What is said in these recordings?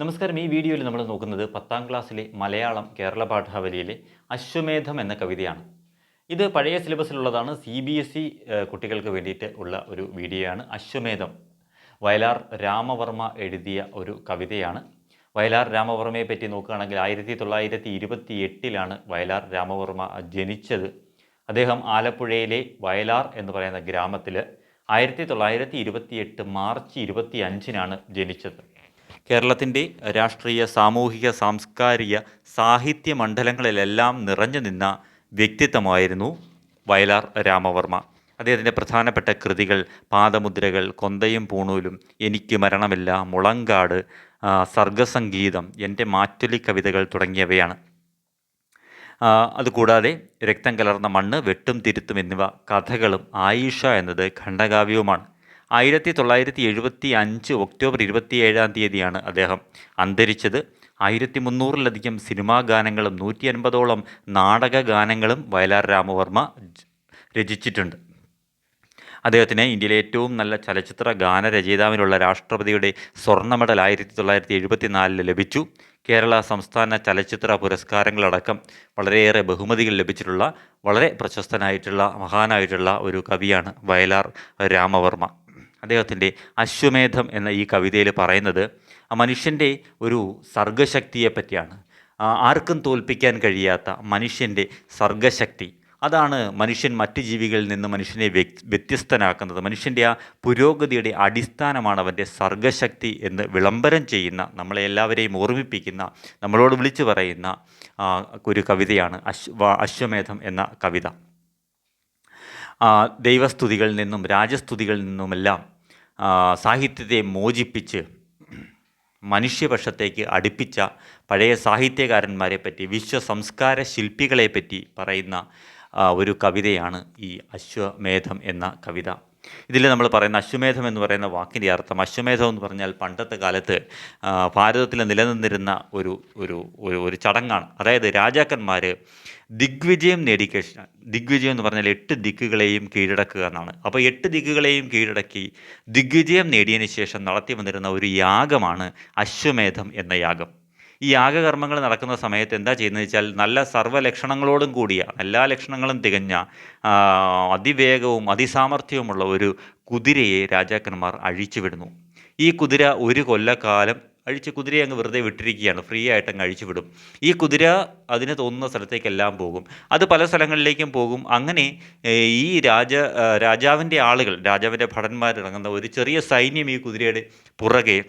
നമസ്കാരം. ഈ വീഡിയോയിൽ നമ്മൾ നോക്കുന്നത് പത്താം ക്ലാസ്സിലെ മലയാളം കേരള പാഠാവലിയിലെ അശ്വമേധം എന്ന കവിതയാണ്. ഇത് പഴയ സിലബസിലുള്ളതാണ്. സി ബി എസ് ഇ കുട്ടികൾക്ക് വേണ്ടിയിട്ട് ഉള്ള ഒരു വീഡിയോയാണ് അശ്വമേധം. വയലാർ രാമവർമ്മ എഴുതിയ ഒരു കവിതയാണ്. വയലാർ രാമവർമ്മയെ പറ്റി നോക്കുകയാണെങ്കിൽ ആയിരത്തി തൊള്ളായിരത്തി ഇരുപത്തി എട്ടിലാണ് വയലാർ രാമവർമ്മ ജനിച്ചത്. അദ്ദേഹം ആലപ്പുഴയിലെ വയലാർ എന്ന് പറയുന്ന ഗ്രാമത്തിൽ ആയിരത്തി തൊള്ളായിരത്തി ഇരുപത്തി എട്ട് മാർച്ച് ഇരുപത്തി അഞ്ചിനാണ് ജനിച്ചത്. കേരളത്തിന്റെ രാഷ്ട്രീയ സാമൂഹിക സാംസ്കാരിക സാഹിത്യ മണ്ഡലങ്ങളിലെല്ലാം നിറഞ്ഞു നിന്ന വ്യക്തിത്വമായിരുന്നു വയലാർ രാമവർമ്മ. അദ്ദേഹത്തിന്റെ പ്രധാനപ്പെട്ട കൃതികൾ പാദമുദ്രകൾ കൊന്തയും പൂണൂലും എനിക്ക് മരണമില്ല മുളങ്കാട് സർഗസംഗീതം എന്റെ മാറ്റൊലി കവിതകൾ തുടങ്ങിയവയാണ്. അതുകൂടാതെ രക്തം കലർന്ന മണ്ണ് വെട്ടും തിരുത്തും എന്നിവ കഥകളും ആയിഷ എന്നത് ഖണ്ഡകാവ്യവുമാണ്. ആയിരത്തി തൊള്ളായിരത്തി എഴുപത്തി അഞ്ച് ഒക്ടോബർ ഇരുപത്തിയേഴാം തീയതിയാണ് അദ്ദേഹം അന്തരിച്ചത്. ആയിരത്തി മുന്നൂറിലധികം സിനിമാ ഗാനങ്ങളും നൂറ്റി അൻപതോളം നാടക ഗാനങ്ങളും വയലാർ രാമവർമ്മ രചിച്ചിട്ടുണ്ട്. അദ്ദേഹത്തിന് ഇന്ത്യയിലെ ഏറ്റവും നല്ല ചലച്ചിത്ര ഗാനരചയിതാവിനുള്ള രാഷ്ട്രപതിയുടെ സ്വർണ മെഡൽ ആയിരത്തി തൊള്ളായിരത്തി എഴുപത്തി നാലിൽ ലഭിച്ചു. കേരള സംസ്ഥാന ചലച്ചിത്ര പുരസ്കാരങ്ങളടക്കം വളരെയേറെ ബഹുമതികൾ ലഭിച്ചിട്ടുള്ള വളരെ പ്രശസ്തനായിട്ടുള്ള മഹാനായിട്ടുള്ള ഒരു കവിയാണ് വയലാർ രാമവർമ്മ. അദ്ദേഹത്തിന്റെ അശ്വമേധം എന്ന ഈ കവിതയിൽ പറയുന്നത് ആ മനുഷ്യന്റെ ഒരു സർഗശക്തിയെ പറ്റിയാണ് ആർക്കും തോൽപ്പിക്കാൻ കഴിയാത്ത മനുഷ്യന്റെ സർഗശക്തി. അതാണ് മനുഷ്യൻ മറ്റ് ജീവികളിൽ നിന്ന് മനുഷ്യനെ വ്യത്യസ്തനാക്കുന്നത്. മനുഷ്യന്റെ ആ പുരോഗതിയുടെ അടിസ്ഥാനമാണ് അവന്റെ സർഗശക്തി എന്ന് വിളംബരം ചെയ്യുന്ന നമ്മളെ എല്ലാവരെയും ഓർമ്മിപ്പിക്കുന്ന നമ്മളോട് വിളിച്ചു പറയുന്ന ഒരു കവിതയാണ് അശ്വ അശ്വമേധം എന്ന കവിത. ദൈവസ്തുതികളിൽ നിന്നും രാജസ്തുതികളിൽ നിന്നുമെല്ലാം സാഹിത്യത്തെ മോചിപ്പിച്ച് മനുഷ്യപക്ഷത്തേക്ക് അടുപ്പിച്ച പഴയ സാഹിത്യകാരന്മാരെ പറ്റി വിശ്വസംസ്കാര ശില്പികളെ പറ്റി പറയുന്ന ഒരു കവിതയാണ് ഈ അശ്വമേധം എന്ന കവിത. ഇതിൽ നമ്മൾ പറയുന്ന അശ്വമേധം എന്ന് പറയുന്ന വാക്കിന്റെ അർത്ഥം അശ്വമേധം എന്ന് പറഞ്ഞാൽ പണ്ടത്തെ കാലത്ത് ഭാരതത്തിൽ നിലനിന്നിരുന്ന ഒരു ഒരു ഒരു ചടങ്ങാണ്. അതായത് രാജാക്കന്മാർ ദിഗ്വിജയം നേടിക്കഴിഞ്ഞാൽ ദിഗ്വിജയം എന്ന് പറഞ്ഞാൽ എട്ട് ദിക്കുകളെയും കീഴടക്കുക എന്നാണ്. അപ്പോൾ എട്ട് ദിക്കുകളെയും കീഴടക്കി ദിഗ്വിജയം നേടിയതിന് ശേഷം നടത്തി വന്നിരുന്ന ഒരു യാഗമാണ് അശ്വമേധം എന്ന യാഗം. ഈ യാഗകർമ്മങ്ങൾ നടക്കുന്ന സമയത്ത് എന്താ ചെയ്യുന്നത് വെച്ചാൽ നല്ല സർവലക്ഷണങ്ങളോടും കൂടിയ എല്ലാ ലക്ഷണങ്ങളും തികഞ്ഞ അതിവേഗവും അതിസാമർഥ്യവുമുള്ള ഒരു കുതിരയെ രാജാക്കന്മാർ അഴിച്ചുവിടുന്നു. ഈ കുതിര ഒരു കൊല്ലക്കാലം അഴിച്ച് കുതിരയെ അങ്ങ് വെറുതെ വിട്ടിരിക്കുകയാണ്. ഫ്രീ ആയിട്ട് അങ്ങ് അഴിച്ചു വിടും. ഈ കുതിര അതിന് തോന്നുന്ന സ്ഥലത്തേക്കെല്ലാം പോകും. അത് പല സ്ഥലങ്ങളിലേക്കും പോകും. അങ്ങനെ ഈ രാജ രാജാവിന്റെ ആളുകൾ രാജാവിന്റെ ഭടന്മാരിറങ്ങുന്ന ഒരു ചെറിയ സൈന്യം ഈ കുതിരയുടെ പുറകെ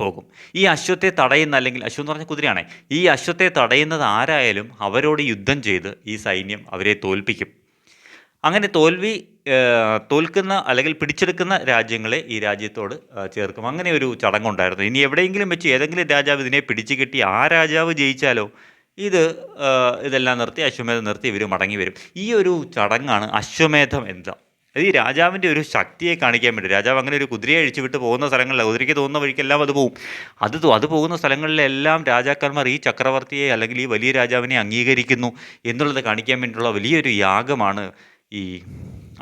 പോകും. ഈ അശ്വത്തെ തടയുന്ന അല്ലെങ്കിൽ അശ്വം എന്ന് പറഞ്ഞ കുതിരയാണ് ഈ അശ്വത്തെ തടയുന്നത് ആരായാലും അവരോട് യുദ്ധം ചെയ്ത് ഈ സൈന്യം അവരെ തോൽപ്പിക്കും. അങ്ങനെ തോൽവി തോൽക്കുന്ന അല്ലെങ്കിൽ പിടിച്ചെടുക്കുന്ന രാജ്യങ്ങളെ ഈ രാജ്യത്തോട് ചേർക്കും. അങ്ങനെ ഒരു ചടങ്ങുണ്ടായിരുന്നു. ഇനി എവിടെയെങ്കിലും വെച്ച് ഏതെങ്കിലും രാജാവ് ഇതിനെ പിടിച്ചു കെട്ടി ആ രാജാവ് ജയിച്ചാലോ ഇത് ഇതെല്ലാം നിർത്തി അശ്വമേധം നിർത്തി ഇവർ മടങ്ങി വരും. ഈ ഒരു ചടങ്ങാണ് അശ്വമേധം എന്താ അത് ഈ രാജാവിന്റെ ഒരു ശക്തിയെ കാണിക്കാൻ വേണ്ടി. രാജാവ് അങ്ങനെ ഒരു കുതിരയെ അഴിച്ചു വിട്ട് പോകുന്ന സ്ഥലങ്ങളിൽ കുതിരയ്ക്ക് തോന്നുന്ന വഴിക്കെല്ലാം അത് പോകും അത് അത് പോകുന്ന സ്ഥലങ്ങളിലെല്ലാം രാജാക്കന്മാർ ഈ ചക്രവർത്തിയെ അല്ലെങ്കിൽ ഈ വലിയ രാജാവിനെ അംഗീകരിക്കുന്നു എന്നുള്ളത് കാണിക്കാൻ വേണ്ടിയിട്ടുള്ള വലിയൊരു യാഗമാണ് ഈ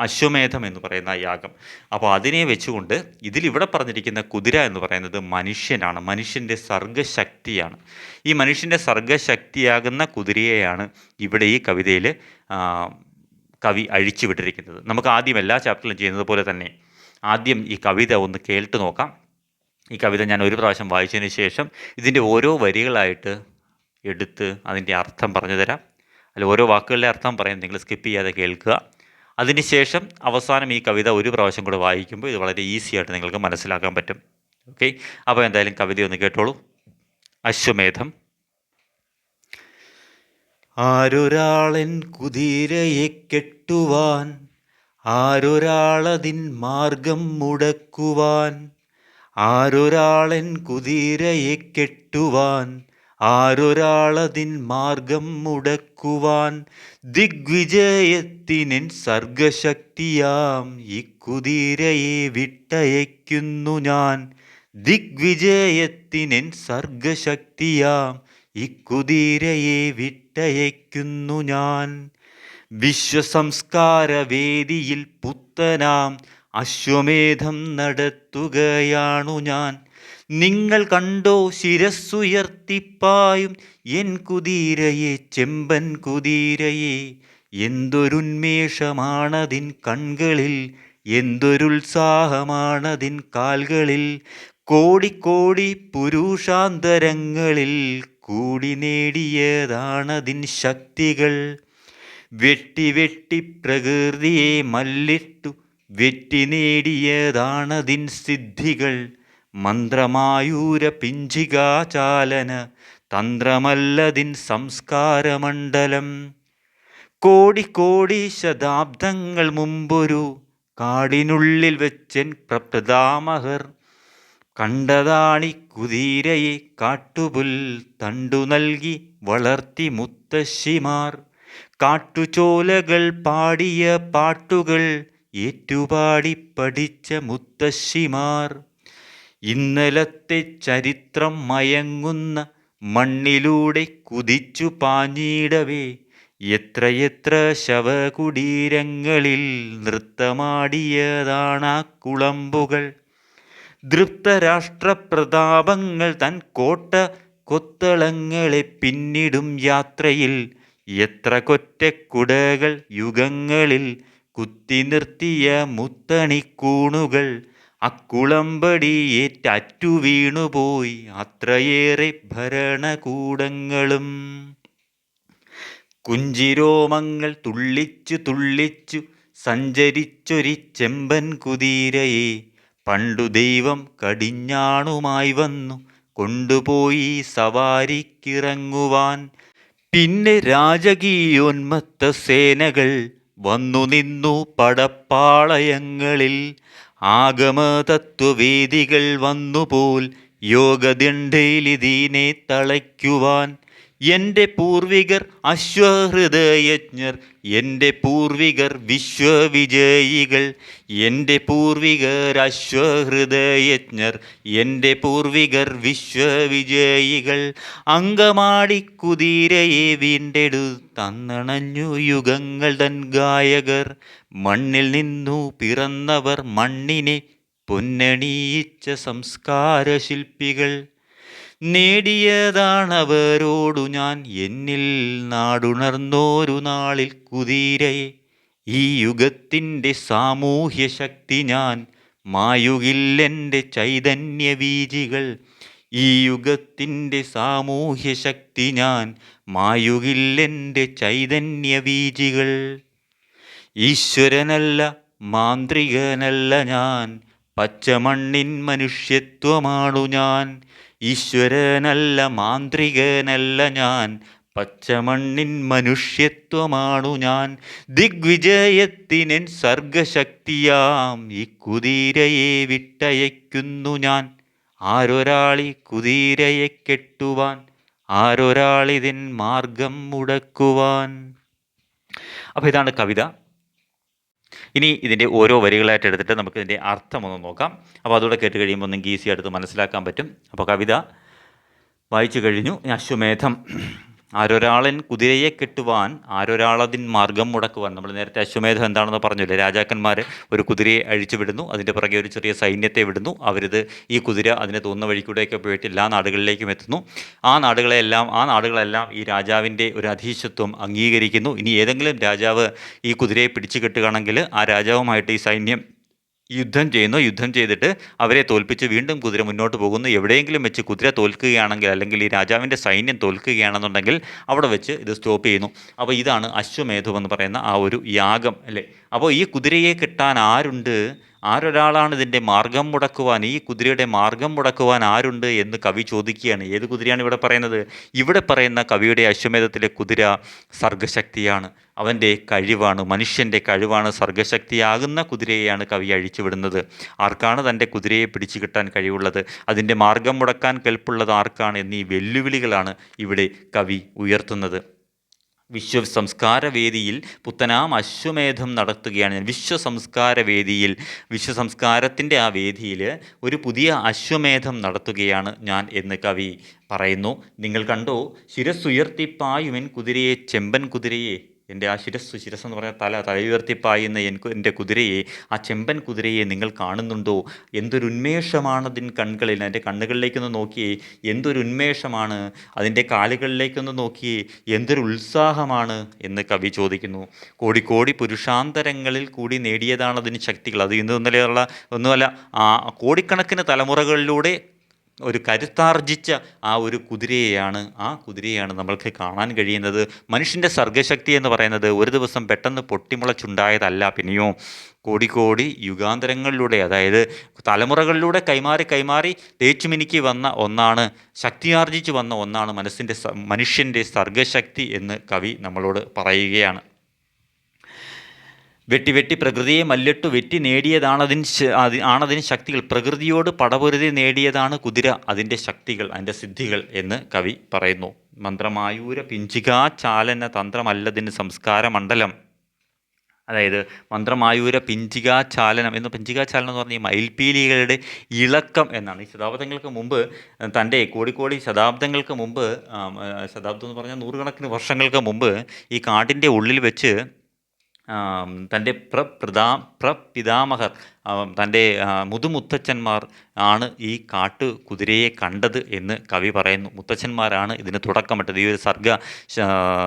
അശ്വമേധം എന്ന് പറയുന്ന യാഗം അപ്പോൾ അതിനെ വെച്ചുകൊണ്ട് ഇതിലിവിടെ പറഞ്ഞിരിക്കുന്ന കുതിര എന്ന് പറയുന്നത് മനുഷ്യനാണ്. മനുഷ്യന്റെ സർഗശക്തിയാണ്. ഈ മനുഷ്യന്റെ സർഗശക്തിയാകുന്ന കുതിരയെയാണ് ഇവിടെ ഈ കവിതയിൽ കവി അഴിച്ചു വിട്ടിരിക്കുന്നത്. നമുക്ക് ആദ്യം എല്ലാ ചാപ്റ്ററിലും ചെയ്യുന്നത് പോലെ തന്നെ ആദ്യം ഈ കവിത ഒന്ന് കേട്ട് നോക്കാം. ഈ കവിത ഞാൻ ഒരു പ്രാവശ്യം വായിച്ചതിന് ശേഷം ഇതിന്റെ ഓരോ വരികളായിട്ട് എടുത്ത് അതിന്റെ അർത്ഥം പറഞ്ഞു തരാം. അല്ല ഓരോ വാക്കുകളുടെ അർത്ഥം പറയാം. നിങ്ങൾ സ്കിപ്പ് ചെയ്യാതെ കേൾക്കുക. അതിനുശേഷം അവസാനം ഈ കവിത ഒരു പ്രാവശ്യം കൂടെ വായിക്കുമ്പോൾ ഇത് വളരെ ഈസി ആയിട്ട് നിങ്ങൾക്ക് മനസ്സിലാക്കാൻ പറ്റും. ഓക്കെ അപ്പോൾ എന്തായാലും കവിത ഒന്ന് കേട്ടോളൂ. അശ്വമേധം. ആരൊരാളൻ കുതിരയെ കെട്ടുവാൻ ആരൊരാളതിൻ മാർഗം മുടക്കുവാൻ ആരൊരാളൻ കുതിരയെ കെട്ടുവാൻ ആരൊരാളതിൻ മാർഗം മുടക്കുവാൻ ദിഗ്വിജയത്തിനിൻ സർഗശക്തിയാം ഈ കുതിരയെ വിട്ടയക്കുന്നു ഞാൻ. ദിഗ്വിജയത്തിനിൻ സർഗശക്തിയാം ഈ കുതിരയെ വിട്ടയക്കുന്നു ഞാൻ. വിശ്വസംസ്കാര വേദിയിൽ പുത്തനാം അശ്വമേധം നടത്തുകയാണു ഞാൻ. നിങ്ങൾ കണ്ടോ ശിരസ്സുയർത്തിപ്പായും എൻ കുതിരയെ ചെമ്പൻ കുതിരയെ എന്തൊരുന്മേഷമാണതിൻ കൺകളിൽ? എന്തൊരുത്സാഹമാണതിൻ കാൽകളിൽ? കോടിക്കോടി പുരുഷാന്തരങ്ങളിൽ കൂടി നേടിയതാണതിൻ ശക്തികൾ. വെട്ടി വെട്ടി പ്രകൃതിയെ മല്ലിട്ടു വെറ്റി നേടിയതാണതിൻ സിദ്ധികൾ. മന്ത്രമായൂര പിഞ്ചികാചാലന തന്ത്രമല്ലതിൻ സംസ്കാരമണ്ഡലം. കോടിക്കോടി ശതാബ്ദങ്ങൾ മുമ്പൊരു കാടിനുള്ളിൽ വെച്ചൻ പ്രപ്രദാമഹർ കണ്ടതാണി കുതിരയെ കാട്ടുപുൽ തണ്ടു നൽകി വളർത്തി മുത്തശ്ശിമാർ. കാട്ടുചോലകൾ പാടിയ പാട്ടുകൾ ഏറ്റുപാടി പഠിച്ച മുത്തശ്ശിമാർ. ഇന്നലത്തെ ചരിത്രം മയങ്ങുന്ന മണ്ണിലൂടെ കുതിച്ചു പാഞ്ഞിടവേ. എത്രയെത്ര ശവകുടീരങ്ങളിൽ നൃത്തമാടിയതാണാ കുളമ്പുകൾ. ദൃപ്തരാഷ്ട്രപ്രതാപങ്ങൾ തൻ കോട്ട കൊത്തളങ്ങളെ പിന്നിടും യാത്രയിൽ. എത്ര കൊറ്റക്കുടകൾ യുഗങ്ങളിൽ കുത്തി നിർത്തിയ മുത്തണിക്കൂണുകൾ. അക്കുളമ്പടിയേറ്റു വീണുപോയി അത്രയേറെ ഭരണകൂടങ്ങളും. കുഞ്ചിരോമങ്ങൾ തുള്ളിച്ചു തുള്ളിച്ചു സഞ്ചരിച്ചൊരി ചെമ്പൻ കുതിരയെ പണ്ടു ദൈവം കടിഞ്ഞാണുമായി വന്നു. കൊണ്ടുപോയി സവാരിക്കിറങ്ങുവാൻ. പിന്നെ രാജകീയോന്മത്ത സേനകൾ വന്നു നിന്നു പടപ്പാളയങ്ങളിൽ. ആഗമതത്വവേദികൾ വന്നുപോൽ യോഗദണ്ഡയിലിതീനെ തളയ്ക്കുവാൻ എന്റെ പൂർവികർ അശ്വഹൃദയജ്ഞർ എന്റെ പൂർവികർ വിശ്വവിജയികൾ എന്റെ പൂർവികർ അശ്വഹൃദയജ്ഞർ എന്റെ പൂർവികർ വിശ്വവിജയികൾ. അങ്കമാടി കുതിരയെ വീണ്ടെടു തന്നണഞ്ഞു യുഗങ്ങൾ തൻ ഗായകർ. മണ്ണിൽ നിന്നു പിറന്നവർ മണ്ണിനെ പൊന്നണിയിച്ച സംസ്കാര ശില്പികൾ നേടിയതാണവരോടു ഞാൻ എന്നിൽ നാടുണർന്നോരു നാളിൽ കുതിരയെ ഈ യുഗത്തിന്റെ സാമൂഹ്യ ശക്തി ഞാൻ മായുകില്ലെന്റെ ചൈതന്യവീജികൾ ഈ യുഗത്തിന്റെ സാമൂഹ്യ ശക്തി ഞാൻ മായുകില്ലെന്റെ ചൈതന്യവീജികൾ ഈശ്വരനല്ല മാന്ത്രികനല്ല ഞാൻ പച്ചമണ്ണിൻ മനുഷ്യത്വമാണു ഞാൻ. ഈശ്വരനല്ല മാന്ത്രികനല്ല ഞാൻ. പച്ചമണ്ണിൻ മനുഷ്യത്വമാണു ഞാൻ. ദിഗ്വിജയത്തിന് സർഗശക്തിയാം ഈ കുതിരയെ വിട്ടയക്കുന്നു ഞാൻ. ആരൊരാളി കുതിരയെ കെട്ടുവാൻ? ആരൊരാളിതിൻ മാർഗം മുടക്കുവാൻ? അപ്പോൾ ഇതാണ് കവിത. ഇനി ഇതിന്റെ ഓരോ വരികളായിട്ട് എടുത്തിട്ട് നമുക്ക് ഇതിന്റെ അർത്ഥം ഒന്ന് നോക്കാം. അപ്പോൾ അതുകൂടെ കേട്ട് കഴിയുമ്പോൾ നിങ്ങൾക്ക് ഈസി ആയിട്ട് മനസ്സിലാക്കാൻ പറ്റും. അപ്പോൾ കവിത വായിച്ചു കഴിഞ്ഞു. അശ്വമേധം. ആരൊരാളൻ കുതിരയെ കെട്ടുവാൻ ആരൊരാളതിൻ മാർഗം മുടക്കുവാൻ. നമ്മൾ നേരത്തെ അശ്വമേധം എന്താണെന്ന് പറഞ്ഞില്ലേ? രാജാക്കന്മാർ ഒരു കുതിരയെ അഴിച്ചു വിടുന്നു. അതിന്റെ പുറകെ ഒരു ചെറിയ സൈന്യത്തെ വിടുന്നു. അവരിത് ഈ കുതിര അതിനെ തോന്നുന്ന വഴിക്കൂടെയൊക്കെ പോയിട്ട് എല്ലാ നാടുകളിലേക്കും എത്തുന്നു. ആ നാടുകളെല്ലാം ആ നാടുകളെല്ലാം ഈ രാജാവിന്റെ ഒരു അധീശത്വം അംഗീകരിക്കുന്നു. ഇനി ഏതെങ്കിലും രാജാവ് ഈ കുതിരയെ പിടിച്ചു കെട്ടുകയാണെങ്കിൽ ആ രാജാവുമായിട്ട് ഈ സൈന്യം യുദ്ധം ചെയ്യുന്നു. യുദ്ധം ചെയ്തിട്ട് അവരെ തോൽപ്പിച്ച് വീണ്ടും കുതിര മുന്നോട്ട് പോകുന്നു. എവിടെയെങ്കിലും വെച്ച് കുതിര തോൽക്കുകയാണെങ്കിൽ അല്ലെങ്കിൽ ഈ രാജാവിന്റെ സൈന്യം തോൽക്കുകയാണെന്നുണ്ടെങ്കിൽ അവിടെ വെച്ച് ഇത് സ്റ്റോപ്പ് ചെയ്യുന്നു. അപ്പോൾ ഇതാണ് അശ്വമേധം എന്ന് പറയുന്ന ആ ഒരു യാഗം അല്ലേ? അപ്പോൾ ഈ കുതിരയെ കിട്ടാൻ ആരുണ്ട്? ആരൊരാളാണ് ഇതിന്റെ മാർഗം മുടക്കുവാൻ ഈ കുതിരയുടെ മാർഗം മുടക്കുവാൻ ആരുണ്ട് എന്ന് കവി ചോദിക്കുകയാണ്. ഏത് കുതിരയാണ് ഇവിടെ പറയുന്നത്? ഇവിടെ പറയുന്ന കവിയുടെ അശ്വമേധത്തിലെ കുതിര സർഗശക്തിയാണ്. അവന്റെ കഴിവാണ് മനുഷ്യന്റെ കഴിവാണ് സർഗശക്തിയാകുന്ന കുതിരയെയാണ് കവി അഴിച്ചുവിടുന്നത്. ആർക്കാണ് തന്റെ കുതിരയെ പിടിച്ചു കിട്ടാൻ കഴിവുള്ളത്? അതിന്റെ മാർഗം മുടക്കാൻ കെൽപ്പുള്ളത് ആർക്കാണ് എന്നീ വെല്ലുവിളികളാണ് ഇവിടെ കവി ഉയർത്തുന്നത്. വിശ്വ സംസ്കാര വേദിയിൽ പുത്തനാം അശ്വമേധം നടത്തുകയാണ് ഞാൻ. വിശ്വ സംസ്കാര വേദിയിൽ വിശ്വ സംസ്കാരത്തിന്റെ ആ വേദിയിൽ ഒരു പുതിയ അശ്വമേധം നടത്തുകയാണ് ഞാൻ എന്ന് കവി പറയുന്നു. നിങ്ങൾ കണ്ടോ? ശിരസ്സുയർത്തിപ്പായുവൻ കുതിരയെ ചെമ്പൻ കുതിരയെ എന്റെ ആ ശിരസ് ശിരസ് എന്ന് പറഞ്ഞാൽ തല തല ഉയർത്തിപ്പായുന്ന എനിക്ക് എന്റെ കുതിരയെ ആ ചെമ്പൻ കുതിരയെ നിങ്ങൾ കാണുന്നുണ്ടോ? എന്തൊരു ഉന്മേഷമാണ് അതിൻ കണ്ണുകളിൽ എന്റെ കണ്ണുകളിലേക്കൊന്ന് നോക്കിയേ എന്തൊരു ഉന്മേഷമാണ് അതിന്റെ കാലുകളിലേക്കൊന്ന് നോക്കിയേ എന്തൊരു ഉത്സാഹമാണ് എന്ന് കവി ചോദിക്കുന്നു. കോടി കോടി പുരുഷാന്തരങ്ങളിൽ കൂടി നേടിയതാണ് അതിന് ശക്തികൾ. അത് ഇന്ന് ഇന്നലെയുള്ള ഒന്നുമല്ല ആ കോടിക്കണക്കിന് തലമുറകളിലൂടെ ഒരു കരുത്താർജിച്ച ആ ഒരു കുതിരയെയാണ് ആ കുതിരയെയാണ് നമ്മൾക്ക് കാണാൻ കഴിയുന്നത്. മനുഷ്യന്റെ സർഗശക്തി എന്ന് പറയുന്നത് ഒരു ദിവസം പെട്ടെന്ന് പൊട്ടിമുളച്ചുണ്ടായതല്ല പിന്നെയോ കോടിക്കോടി യുഗാന്തരങ്ങളിലൂടെ അതായത് തലമുറകളിലൂടെ കൈമാറി കൈമാറി തേച്ചുമിനുക്കി വന്ന ഒന്നാണ് ശക്തിയാർജിച്ച് വന്ന ഒന്നാണ് മനസ്സിന്റെ മനുഷ്യന്റെ സർഗശക്തി എന്ന് കവി നമ്മളോട് പറയുകയാണ്. വെട്ടി വെട്ടി പ്രകൃതിയെ മല്ലിട്ടു വെട്ടി നേടിയതാണതിന് ആണതിന് ശക്തികൾ. പ്രകൃതിയോട് പടപൊരുതി നേടിയതാണ് കുതിര അതിന്റെ ശക്തികൾ അതിന്റെ സിദ്ധികൾ എന്ന് കവി പറയുന്നു. മന്ത്രമായൂര പിഞ്ചികാ ചാലന തന്ത്രമല്ലതിന് സംസ്കാര മണ്ഡലം. അതായത് മന്ത്രമായൂര പിഞ്ചികാ ചാലനം എന്ന് പിഞ്ചികാ ചാലനം എന്ന് പറഞ്ഞാൽ മയിൽപീലികളുടെ ഇളക്കം എന്നാണ്. ഈ ശതാബ്ദങ്ങൾക്ക് മുമ്പ് തന്റെ കോടിക്കോടി ശതാബ്ദങ്ങൾക്ക് മുമ്പ് ശതാബ്ദം എന്ന് പറഞ്ഞാൽ നൂറുകണക്കിന് വർഷങ്ങൾക്ക് മുമ്പ് ഈ കാട്ടിന്റെ ഉള്ളിൽ വെച്ച് തന്റെ പ്രപ്രദാ പ്രപിതാമഹർ തന്റെ മുതുമുത്തച്ഛന്മാർ ആണ് ഈ കാട്ടു കുതിരയെ കണ്ടത് എന്ന് കവി പറയുന്നു. മുത്തച്ഛന്മാരാണ് ഇതിന് തുടക്കമിട്ടത്. ഈ ഒരു സർഗ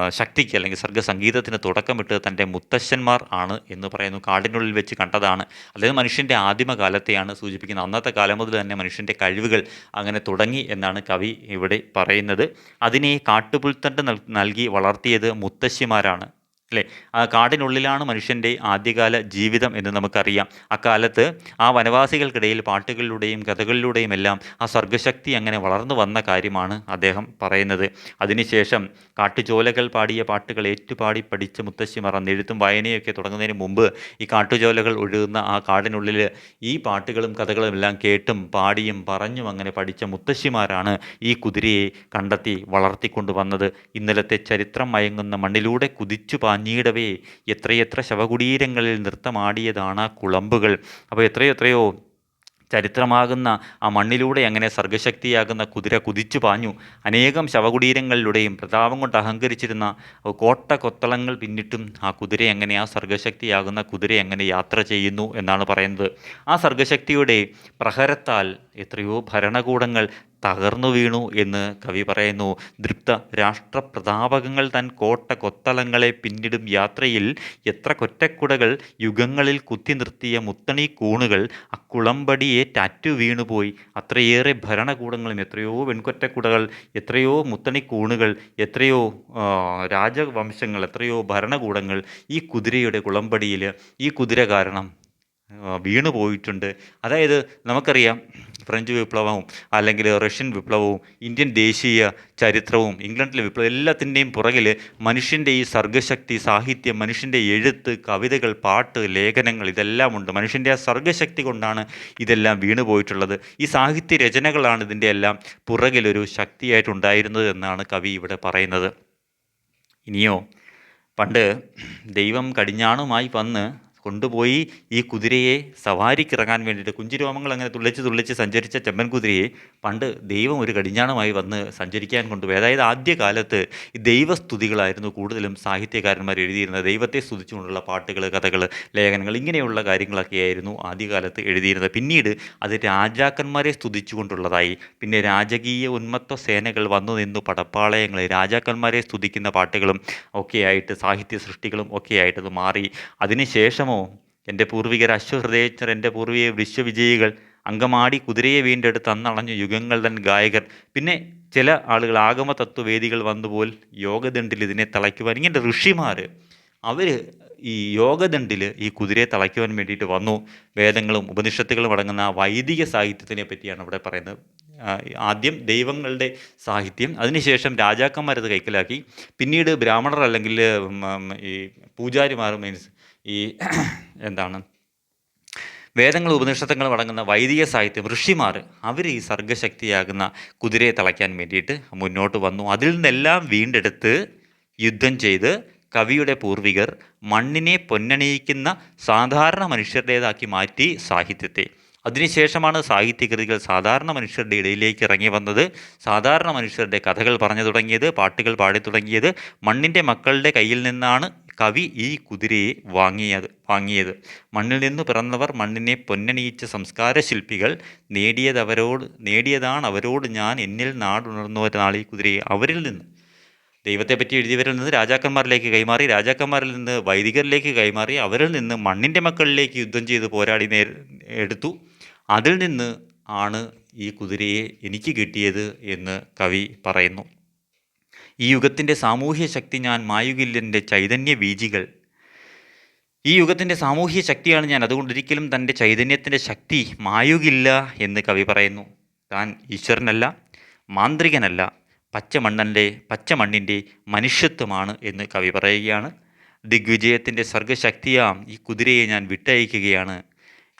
ശക്തിക്ക് അല്ലെങ്കിൽ സർഗ സംഗീതത്തിന് തുടക്കമിട്ടത് തന്റെ മുത്തശ്ശന്മാർ ആണ് എന്ന് പറയുന്നു. കാടിനുള്ളിൽ വെച്ച് കണ്ടതാണ്. അതായത് മനുഷ്യന്റെ ആദിമകാലത്തെയാണ് സൂചിപ്പിക്കുന്നത്. അന്നത്തെ കാലം മുതൽ തന്നെ മനുഷ്യന്റെ കഴിവുകൾ അങ്ങനെ തുടങ്ങി എന്നാണ് കവി ഇവിടെ പറയുന്നത്. അതിനെ കാട്ടുപുൽത്തണ്ട് നൽ- നൽകി വളർത്തിയത് മുത്തശ്ശിമാരാണ്. അല്ലേ? ആ കാടിനുള്ളിലാണ് മനുഷ്യന്റെ ആദ്യകാല ജീവിതം എന്ന് നമുക്കറിയാം. അക്കാലത്ത് ആ വനവാസികൾക്കിടയിൽ പാട്ടുകളിലൂടെയും കഥകളിലൂടെയും എല്ലാം ആ സ്വർഗശക്തി അങ്ങനെ വളർന്നു വന്ന കാര്യമാണ് അദ്ദേഹം പറയുന്നത്. അതിനുശേഷം കാട്ടുചോലകൾ പാടിയ പാട്ടുകൾ ഏറ്റുപാടി പഠിച്ച മുത്തശ്ശിമാർ അന്ന് എഴുത്തും വായനയൊക്കെ തുടങ്ങുന്നതിന് മുമ്പ് ഈ കാട്ടുചോലകൾ ഒഴുകുന്ന ആ കാടിനുള്ളിൽ ഈ പാട്ടുകളും കഥകളും എല്ലാം കേട്ടും പാടിയും പറഞ്ഞും അങ്ങനെ പഠിച്ച മുത്തശ്ശിമാരാണ് ഈ കുതിരയെ കണ്ടെത്തി വളർത്തിക്കൊണ്ടുവന്നത്. ഇന്നലത്തെ ചരിത്രം മയങ്ങുന്ന മണ്ണിലൂടെ കുതിച്ചു പാഞ്ഞിടവേ എത്രയെത്ര ശവകുടീരങ്ങളിൽ നൃത്തമാടിയതാണ് ആ കുളമ്പുകൾ. അപ്പോൾ എത്രയെത്രയോ എത്രയോ ചരിത്രമാകുന്ന ആ മണ്ണിലൂടെ അങ്ങനെ സർഗശക്തിയാകുന്ന കുതിര കുതിച്ചു പാഞ്ഞു. അനേകം ശവകുടീരങ്ങളിലൂടെയും പ്രതാപം കൊണ്ട് അഹങ്കരിച്ചിരുന്ന കോട്ട കൊത്തളങ്ങൾ പിന്നിട്ടും ആ കുതിര എങ്ങനെ ആ സർഗശക്തിയാകുന്ന കുതിര എങ്ങനെ യാത്ര ചെയ്യുന്നു എന്നാണ് പറയുന്നത്. ആ സർഗശക്തിയുടെ പ്രഹരത്താൽ എത്രയോ ഭരണകൂടങ്ങൾ തകർന്നു വീണു എന്ന് കവി പറയുന്നു. ദൃപ്ത രാഷ്ട്രപ്രതാപകങ്ങൾ തൻ കോട്ട കൊത്തളങ്ങളെ പിന്നിടും യാത്രയിൽ എത്ര കൊറ്റക്കുടകൾ യുഗങ്ങളിൽ കുത്തി നിർത്തിയ മുത്തണി കൂണുകൾ അക്കുളമ്പടിയെ ടാറ്റു വീണുപോയി അത്രയേറെ ഭരണകൂടങ്ങളും എത്രയോ വെൺകൊറ്റക്കുടകൾ എത്രയോ മുത്തണി കൂണുകൾ എത്രയോ രാജവംശങ്ങൾ എത്രയോ ഭരണകൂടങ്ങൾ ഈ കുതിരയുടെ കുളമ്പടിയിൽ ഈ കുതിര കാരണം വീണു പോയിട്ടുണ്ട്. അതായത് നമുക്കറിയാം ഫ്രഞ്ച് വിപ്ലവവും അല്ലെങ്കിൽ റഷ്യൻ വിപ്ലവവും ഇന്ത്യൻ ദേശീയ ചരിത്രവും ഇംഗ്ലണ്ടിലെ വിപ്ലവം എല്ലാത്തിന്റെയും പുറകിൽ മനുഷ്യന്റെ ഈ സർഗശക്തി സാഹിത്യം മനുഷ്യന്റെ എഴുത്ത് കവിതകൾ പാട്ട് ലേഖനങ്ങൾ ഇതെല്ലാം ഉണ്ട്. മനുഷ്യന്റെ ആ സർഗശക്തി കൊണ്ടാണ് ഇതെല്ലാം വീണു പോയിട്ടുള്ളത്. ഈ സാഹിത്യ രചനകളാണ് ഇതിന്റെ എല്ലാം പുറകിലൊരു ശക്തിയായിട്ടുണ്ടായിരുന്നത് എന്നാണ് കവി ഇവിടെ പറയുന്നത്. ഇനിയോ പണ്ട് ദൈവം കടിഞ്ഞാണുമായി വന്ന് കൊണ്ടുപോയി ഈ കുതിരയെ സവാരിക്കിറങ്ങാൻ വേണ്ടിയിട്ട് കുഞ്ചിരോമങ്ങൾ അങ്ങനെ തുള്ളിച്ച് തുള്ളിച്ച് സഞ്ചരിച്ച ചെമ്മൻ കുതിരയെ പണ്ട് ദൈവം ഒരു കടിഞ്ഞാണമായി വന്ന് സഞ്ചരിക്കാൻ കൊണ്ടുപോയി. അതായത് ആദ്യകാലത്ത് ഈ ദൈവസ്തുതികളായിരുന്നു കൂടുതലും സാഹിത്യകാരന്മാർ എഴുതിയിരുന്നത്. ദൈവത്തെ സ്തുതിച്ചുകൊണ്ടുള്ള പാട്ടുകൾ കഥകൾ ലേഖനങ്ങൾ ഇങ്ങനെയുള്ള കാര്യങ്ങളൊക്കെയായിരുന്നു ആദ്യകാലത്ത് എഴുതിയിരുന്നത്. പിന്നീട് അത് രാജാക്കന്മാരെ സ്തുതിച്ചുകൊണ്ടുള്ളതായി. പിന്നെ രാജകീയ ഉന്മത്ത സേനകൾ വന്നു നിന്നു പടപ്പാളയങ്ങൾ രാജാക്കന്മാരെ സ്തുതിക്കുന്ന പാട്ടുകളും ഒക്കെയായിട്ട് സാഹിത്യ സൃഷ്ടികളും ഒക്കെയായിട്ട് അത് മാറി. അതിനുശേഷമോ എന്റെ പൂർവികർ അശ്വഹൃദയജ്ഞർ എന്റെ പൂർവിക വിശ്വവിജയികൾ അങ്കമാടി കുതിരയെ വീണ്ടെടുത്ത് അന്നളഞ്ഞു യുഗങ്ങൾ തൻ ഗായകർ. പിന്നെ ചില ആളുകൾ ആഗമ തത്വവേദികൾ വന്നുപോൽ യോഗദണ്ഡിൽ ഇതിനെ തളയ്ക്കുവാൻ ഇങ്ങനെ ഋഷിമാർ അവർ ഈ യോഗദണ്ഡിൽ ഈ കുതിരയെ തളയ്ക്കുവാൻ വേണ്ടിയിട്ട് വന്നു. വേദങ്ങളും ഉപനിഷത്തുകളും അടങ്ങുന്ന വൈദിക സാഹിത്യത്തിനെ പറ്റിയാണ് ഇവിടെ പറയുന്നത്. ആദ്യം ദൈവങ്ങളുടെ സാഹിത്യം അതിനുശേഷം രാജാക്കന്മാരത് കൈക്കലാക്കി. പിന്നീട് ബ്രാഹ്മണർ അല്ലെങ്കിൽ ഈ പൂജാരിമാർ മീൻസ് ഈ എന്താണ്? വേദങ്ങൾ ഉപനിഷത്തങ്ങളും അടങ്ങുന്ന വൈദിക സാഹിത്യം ഋഷിമാർ അവർ ഈ സർഗശക്തിയാകുന്ന കുതിരയെ തളയ്ക്കാൻ വേണ്ടിയിട്ട് മുന്നോട്ട് വന്നു. അതിൽ നിന്നെല്ലാം വീണ്ടെടുത്ത് യുദ്ധം ചെയ്ത് കവിയുടെ പൂർവികർ മണ്ണിനെ പൊന്നണിയിക്കുന്ന സാധാരണ മനുഷ്യരുടേതാക്കി മാറ്റി സാഹിത്യത്തെ. അതിനുശേഷമാണ് സാഹിത്യകൃതികൾ സാധാരണ മനുഷ്യരുടെ ഇടയിലേക്ക് ഇറങ്ങി വന്നത്. സാധാരണ മനുഷ്യരുടെ കഥകൾ പറഞ്ഞു തുടങ്ങിയത് പാട്ടുകൾ പാടി തുടങ്ങിയത് മണ്ണിന്റെ മക്കളുടെ കയ്യിൽ നിന്നാണ് കവി ഈ കുതിരയെ വാങ്ങിയത് വാങ്ങിയത്. മണ്ണിൽ നിന്ന് പിറന്നവർ മണ്ണിനെ പൊന്നണിയിച്ച സംസ്കാര ശില്പികൾ നേടിയതവരോട് നേടിയതാണ് അവരോട് ഞാൻ എന്നിൽ നാടുണർന്നു വരുന്ന നാൾ ഈ കുതിരയെ അവരിൽ നിന്ന്. ദൈവത്തെ പറ്റി എഴുതിയവരിൽ നിന്ന് രാജാക്കന്മാരിലേക്ക് കൈമാറി രാജാക്കന്മാരിൽ നിന്ന് വൈദികരിലേക്ക് കൈമാറി അവരിൽ നിന്ന് മണ്ണിന്റെ മക്കളിലേക്ക് യുദ്ധം ചെയ്ത് പോരാടി നേ എടുത്തു. അതിൽ നിന്ന് ആണ് ഈ കുതിരയെ എനിക്ക് കിട്ടിയത് എന്ന് കവി പറയുന്നു. ഈ യുഗത്തിന്റെ സാമൂഹ്യ ശക്തി ഞാൻ മായുകില്ലിന്റെ ചൈതന്യ ബീജികൾ ഈ യുഗത്തിന്റെ സാമൂഹ്യ ശക്തിയാണ് ഞാൻ. അതുകൊണ്ടൊരിക്കലും തന്റെ ചൈതന്യത്തിന്റെ ശക്തി മായുകില്ല എന്ന് കവി പറയുന്നു. താൻ ഈശ്വരനല്ല മാന്ത്രികനല്ല പച്ചമണ്ണന്റെ പച്ചമണ്ണിന്റെ മനുഷ്യത്വമാണ് എന്ന് കവി പറയുകയാണ്. ദിഗ്വിജയത്തിന്റെ സർഗശക്തിയാം ഈ കുതിരയെ ഞാൻ വിട്ടയക്കുകയാണ്.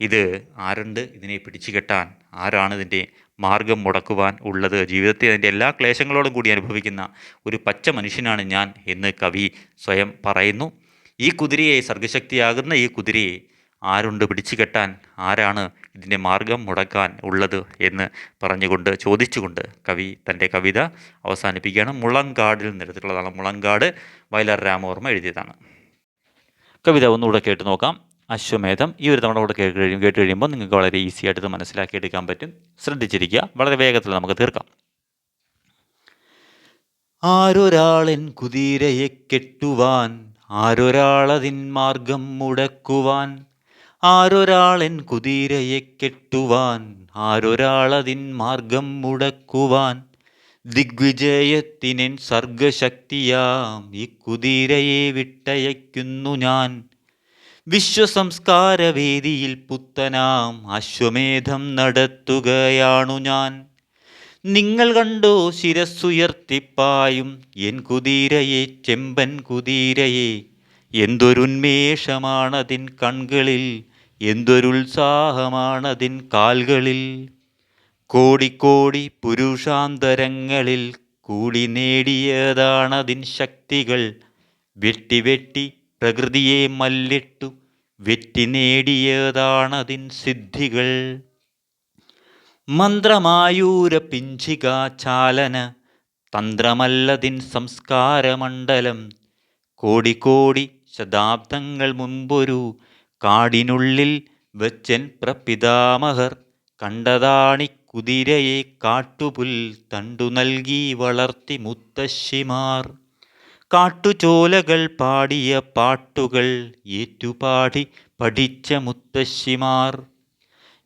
ഇത് ആരുണ്ട്? ഇതിനെ പിടിച്ചു കെട്ടാൻ ആരാണ് ഇതിന്റെ മാർഗം മുടക്കുവാൻ ഉള്ളത്. ജീവിതത്തിൽ അതിന്റെ എല്ലാ ക്ലേശങ്ങളോടും കൂടി അനുഭവിക്കുന്ന ഒരു പച്ച മനുഷ്യനാണ് ഞാൻ എന്ന് കവി സ്വയം പറയുന്നു. ഈ കുതിരയെ സർഗശക്തിയാകുന്ന ഈ കുതിരയെ ആരുണ്ട് പിടിച്ചു കെട്ടാൻ? ആരാണ് ഇതിന്റെ മാർഗം മുടക്കാൻ ഉള്ളത് എന്ന് പറഞ്ഞുകൊണ്ട് ചോദിച്ചുകൊണ്ട് കവി തന്റെ കവിത അവസാനിപ്പിക്കുകയാണ്. മുളങ്കാടിൽ നിന്നെടുത്തിട്ടുള്ളതാണ് മുളങ്കാട് വയലാർ രാമവർമ്മ എഴുതിയതാണ്. കവിത ഒന്നുകൂടെ കേട്ട് നോക്കാം. അശ്വമേധം ഈ ഒരു തവണ കൂടെ കേട്ട് കഴിയും കേട്ട് കഴിയുമ്പോൾ നിങ്ങൾക്ക് വളരെ ഈസി ആയിട്ട് ഇത് മനസ്സിലാക്കിയെടുക്കാൻ പറ്റും. ശ്രദ്ധിച്ചിരിക്കുക. വളരെ വേഗത്തിൽ നമുക്ക് തീർക്കാം. ആരൊരാളൻ കുതിരയെ കെട്ടുവാൻ ആരൊരാളതിൻ മാർഗം മുടക്കുവാൻ ആരൊരാളൻ കുതിരയെ കെട്ടുവാൻ ആരൊരാളതിൻ മാർഗം മുടക്കുവാൻ ദിഗ്വിജയത്തിനെൻ സർഗശക്തിയാം ഈ കുതിരയെ വിട്ടയക്കുന്നു ഞാൻ. വിശ്വസംസ്കാരവേദിയിൽ പുത്തനാം അശ്വമേധം നടത്തുകയാണു ഞാൻ. നിങ്ങൾ കണ്ടോ ശിരസ്സുയർത്തിപ്പായും എൻ കുതിരയെ ചെമ്പൻ കുതിരയെ? എന്തൊരുന്മേഷമാണതിൻ കൺകളിൽ എന്തൊരുത്സാഹമാണതിൻ കാൽകളിൽ? കോടിക്കോടി പുരുഷാന്തരങ്ങളിൽ കൂടി നേടിയതാണതിൻ ശക്തികൾ. വെട്ടി വെട്ടി പ്രകൃതിയെ മല്ലിട്ടു വെറ്റി നേടിയതാണതിൻ സിദ്ധികൾ. മന്ത്രമായൂര പിഞ്ചിക ചാലന തന്ത്രമല്ലതിൻ സംസ്കാരമണ്ഡലം. കോടിക്കോടി ശതാബ്ദങ്ങൾ മുമ്പൊരു കാടിനുള്ളിൽ വെച്ചൻ പ്രപിതാമഹർ കണ്ടതാണി കുതിരയെ കാട്ടുപുൽ തണ്ടു നൽകി വളർത്തി മുത്തശ്ശിമാർ. കാട്ടുചോലകൾ പാടിയ പാട്ടുകൾ ഏറ്റുപാടി പഠിച്ച മുത്തശ്ശിമാർ.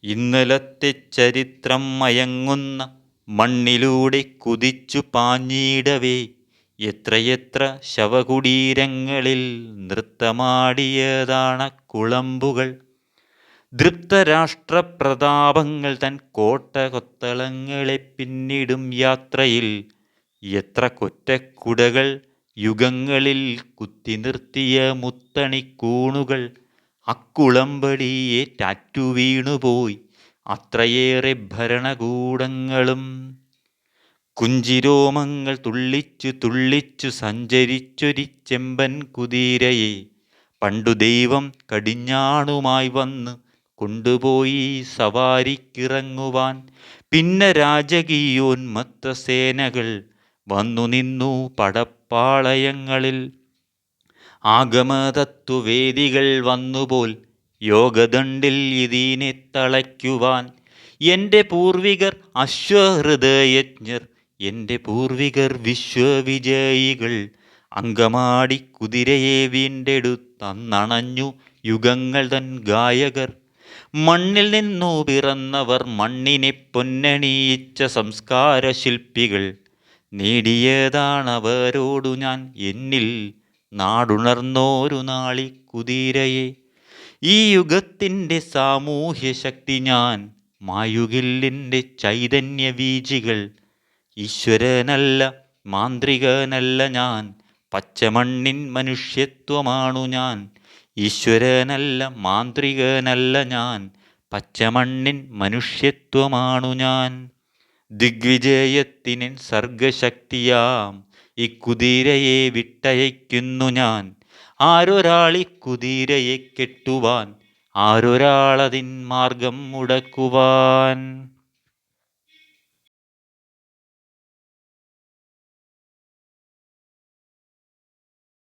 ഇന്നലത്തെ ചരിത്രം മയങ്ങുന്ന മണ്ണിലൂടെ കുതിച്ചു പാഞ്ഞിടവേ. എത്രയെത്ര ശവകുടീരങ്ങളിൽ നൃത്തമാടിയതാണ് കുളമ്പുകൾ. ദൃപ്തരാഷ്ട്രപ്രതാപങ്ങൾ തൻ കോട്ട കൊത്തളങ്ങളെ പിന്നിടും യാത്രയിൽ. എത്ര കൊറ്റക്കുടകൾ യുഗങ്ങളിൽ കുത്തി നിർത്തിയ മുത്തണിക്കൂണുകൾ അക്കുളമ്പടിയെ ടാറ്റു വീണുപോയി അത്രയേറെ ഭരണകൂടങ്ങളും കുഞ്ചിരോമങ്ങൾ തുള്ളിച്ചു തുള്ളിച്ചു സഞ്ചരിച്ചൊരി ചെമ്പൻ കുതിരയെ പണ്ടു ദൈവം കടിഞ്ഞാണുമായി വന്ന് കൊണ്ടുപോയി സവാരിക്കിറങ്ങുവാൻ. പിന്നെ രാജകീയോന്മത്ത സേനകൾ വന്നു നിന്നു പടപ്പാളയങ്ങളിൽ ആഗമതത്വവേദികൾ വന്നുപോൽ യോഗദണ്ഡിൽ ഇതിനെ തളയ്ക്കുവാൻ. എന്റെ പൂർവികർ അശ്വഹൃദയജ്ഞർ എന്റെ പൂർവികർ വിശ്വവിജയികൾ. അങ്കമാടി കുതിരയെ വീണ്ടെടുത്തന്നണഞ്ഞു യുഗങ്ങൾ തൻ ഗായകർ. മണ്ണിൽ നിന്നു പിറന്നവർ മണ്ണിനെ പൊന്നണിയിച്ച സംസ്കാര ശില്പികൾ നേടിയതാണവരോടു ഞാൻ എന്നിൽ നാടുണർന്നോരു നാളി കുതിരയെ. ഈ യുഗത്തിന്റെ സാമൂഹ്യ ശക്തി ഞാൻ മായുകില്ലിന്റെ ചൈതന്യ വീജികൾ ഈശ്വരനല്ല മാന്ത്രികനല്ല ഞാൻ പച്ചമണ്ണിൻ മനുഷ്യത്വമാണു ഞാൻ. ഈശ്വരനല്ല മാന്ത്രികനല്ല ഞാൻ പച്ചമണ്ണിൻ മനുഷ്യത്വമാണു ഞാൻ. ദിഗ്വിജയത്തിനൻ സർഗശക്തിയാം. ഇക്കുതിരയെ വിട്ടയക്കുന്നു ഞാൻ. ആരൊരാളി കുതിരയെ കെട്ടുവാൻ? ആരൊരാളതിൻ മാർഗം മുടക്കുവാൻ?